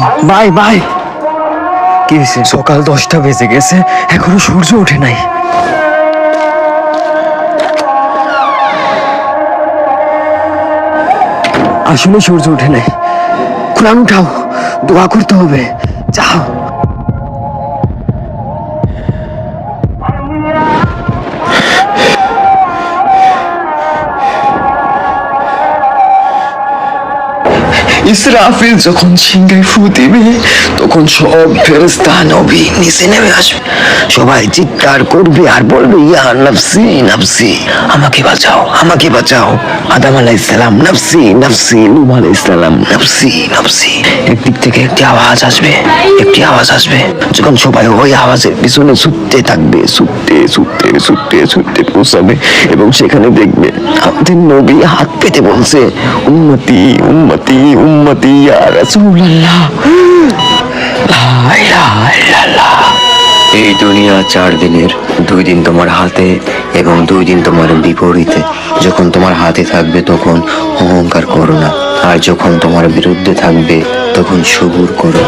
By ভাই কি হয়েছে? সকাল দশটা বেজে গেছে, এখনও সূর্য ওঠে নাই। আসলে সূর্য ওঠে নাই। কোরআন উঠাও, দোয়া করতে হবে। যাও। ইসরাফিল যখন সিংহায় ফু দিবে, তখন সব ফেরেস্তা নবী নিচে নেমে আসবে। সবাই চিৎকার করবে আর বলবে, ইয়া নাফসি নাফসি, আমাকে বাঁচাও আমাকে বাঁচাও। আদম আলাইহিস সালাম নাফসি নাফসি, নূহ আলাইহিস সালাম নাফসি নাফসি। একদিক থেকে একটি আওয়াজ আসবে, একটি আওয়াজ আসবে। যখন সবাই ওই আওয়াজের পিছনে ছুটতে থাকবে, ছুটতে ছুটতে ছুটতে ছুটতে পৌঁছাবে এবং সেখানে দেখবে আমাদের নবী হাত পেতে বলছে উন্নতি উন্নতি উন্নতি ইয়া রাসূলুল্লাহ। এই দুনিয়া চার দিনের, দুই দিন তোমার হাতে এবং দুই দিন তোমার বিপরীতে। যখন তোমার হাতে থাকবে তখন অহংকার করো না, আর যখন তোমার বিরুদ্ধে থাকবে তখন সবুর করো।